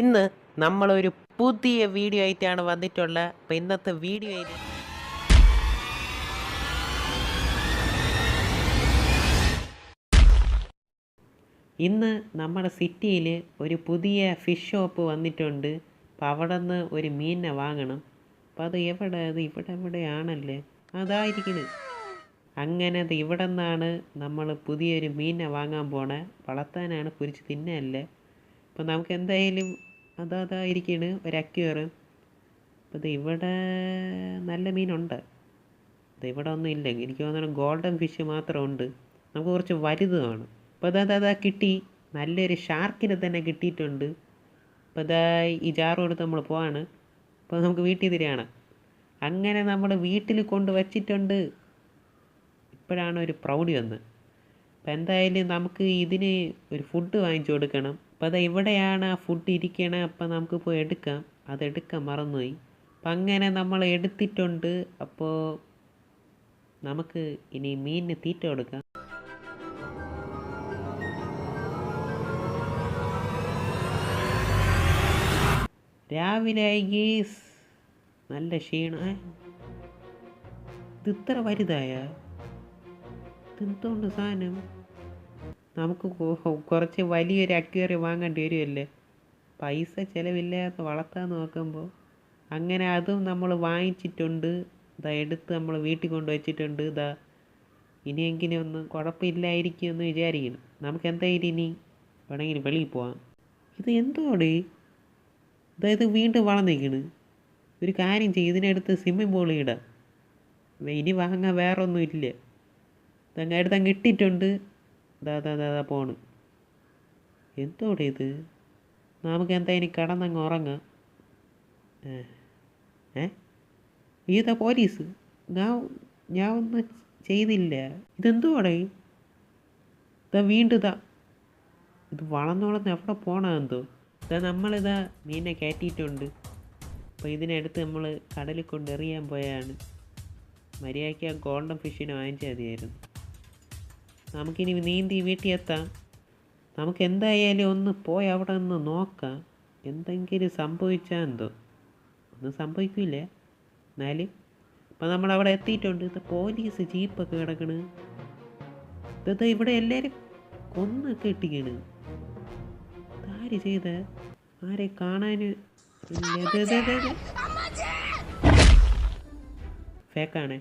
ഇന്ന് നമ്മളൊരു പുതിയ വീഡിയോ ആയിട്ടാണ് വന്നിട്ടുള്ളത് അപ്പം ഇന്നത്തെ വീഡിയോ ആയിട്ട് ഇന്ന് നമ്മുടെ സിറ്റിയിൽ ഒരു പുതിയ ഫിഷ് ഷോപ്പ് വന്നിട്ടുണ്ട്. അപ്പം അവിടെ നിന്ന് ഒരു മീനിനെ വാങ്ങണം. അപ്പം അത് എവിടെ? അത് ഇവിടെ എവിടെയാണല്ലേ? അതായിരിക്കണ്. അങ്ങനെ അത് ഇവിടെ നിന്നാണ് നമ്മൾ പുതിയൊരു മീനിനെ വാങ്ങാൻ പോണേ. വളർത്താനാണ് കുരിച്ച് തിന്നല്ലേ അപ്പം നമുക്ക് എന്തായാലും അതാ അതായിരിക്കണ് ഒരു അക്യൂറ് അപ്പം ഇത് ഇവിടെ നല്ല മീനുണ്ട്. ഇത് ഇവിടെ ഒന്നും ഇല്ല. എനിക്ക് തോന്നുന്നു ഗോൾഡൻ ഫിഷ് മാത്രം ഉണ്ട് നമുക്ക് കുറച്ച് വലുത് വേണം. അപ്പോൾ അതാ അതാ, കിട്ടി. നല്ലൊരു ഷാർക്കിനെ തന്നെ കിട്ടിയിട്ടുണ്ട്. അപ്പോൾ ഇതാ ഈ ജാറ് നമ്മൾ പോവാണ്. അപ്പോൾ നമുക്ക് വീട്ടിൽ തിരിയാണ് അങ്ങനെ നമ്മൾ വീട്ടിൽ കൊണ്ട് വച്ചിട്ടുണ്ട്. ഇപ്പോഴാണ് ഒരു പ്രൗഢി വന്ന് അപ്പം എന്തായാലും നമുക്ക് ഇതിന് ഒരു ഫുഡ് വാങ്ങിച്ചു കൊടുക്കണം. അപ്പോൾ അത് എവിടെയാണ് ആ ഫുഡ് ഇരിക്കണേ അപ്പം നമുക്ക് പോയി എടുക്കാം. അതെടുക്കാൻ മറന്നുപോയി. അപ്പം അങ്ങനെ നമ്മൾ എടുത്തിട്ടുണ്ട്. അപ്പോൾ നമുക്ക് ഇനി മീനിന് തീറ്റ കൊടുക്കാം. രാവിലെ ഗീസ്. നല്ല ക്ഷീണ? ഇത് ഇത്ര വലുതായ? എന്തുകൊണ്ട് സാധനം? നമുക്ക് കുറച്ച് വലിയൊരു അക്വേറിയം വാങ്ങേണ്ടി വരുമല്ലേ പൈസ ചിലവില്ലാതെ വളർത്താൻ നോക്കുമ്പോൾ അങ്ങനെ അതും നമ്മൾ വാങ്ങിച്ചിട്ടുണ്ട് ഇതാ എടുത്ത് നമ്മൾ വീട്ടിൽ കൊണ്ട് വെച്ചിട്ടുണ്ട് ഇതാ ഇനിയെങ്കിലും ഒന്ന് കുഴപ്പമില്ലായിരിക്കും എന്ന് വിചാരിക്കണം നമുക്ക് എന്തായാലും ഇനി വേണമെങ്കിൽ വെളിയിൽ പോവാം. ഇത് എന്തോടെ? അതായത് വീണ്ടും വളർന്നിരിക്കണ് ഒരു കാര്യം ചെയ്യും ഇതിനടുത്ത് സ്വിമ്മിംഗ് പൂൾ ഇടാം. ഇനി വാങ്ങാൻ വേറൊന്നും ഇല്ല. ഇതങ്ങ് അടുത്ത് അങ്ങ് ഇട്ടിട്ടുണ്ട്. ദാ ദാ ദാ ദാ പോണ്. എന്തോടെ ഇത് നമുക്ക് എന്തായാലും കിടന്നങ്ങ് ഉറങ്ങാം? ഏ ഇതാ പോലീസ്? ഞാൻ ഞാൻ ഒന്നും ചെയ്തില്ല ഇതെന്തോടെ? ഇതാ വീണ്ടും ഇതാ ഇത് വളർന്ന് എവിടെ പോണ എന്തോ? ഇതാ നമ്മളിതാ മീനെ കയറ്റിയിട്ടുണ്ട്. അപ്പോൾ ഇതിനടുത്ത് നമ്മൾ കടലിൽ കൊണ്ടെറിയാൻ പോയാണ്. മര്യാദയ്ക്ക് ആ ഗോൾഡൻ ഫിഷിനെ വാങ്ങിച്ചാൽ നമുക്കിനി നീന്തി വീട്ടിൽ എത്താം നമുക്ക് എന്തായാലും ഒന്ന് പോയി അവിടെ ഒന്ന് നോക്കാം. എന്തെങ്കിലും സംഭവിച്ചാൽ എന്തോ. ഒന്നും സംഭവിക്കില്ല. എന്നാലും ഇപ്പം നമ്മൾ അവിടെ എത്തിയിട്ടുണ്ട്. ഇത് പോലീസ് ജീപ്പൊക്കെ കിടക്കണ്. ഇത് ഇവിടെ എല്ലാവരും കൊന്നൊക്കെ ഇട്ടിക്കണ് ആര് ചെയ്ത? ആരെ കാണാൻ ഫേക്കാണേ.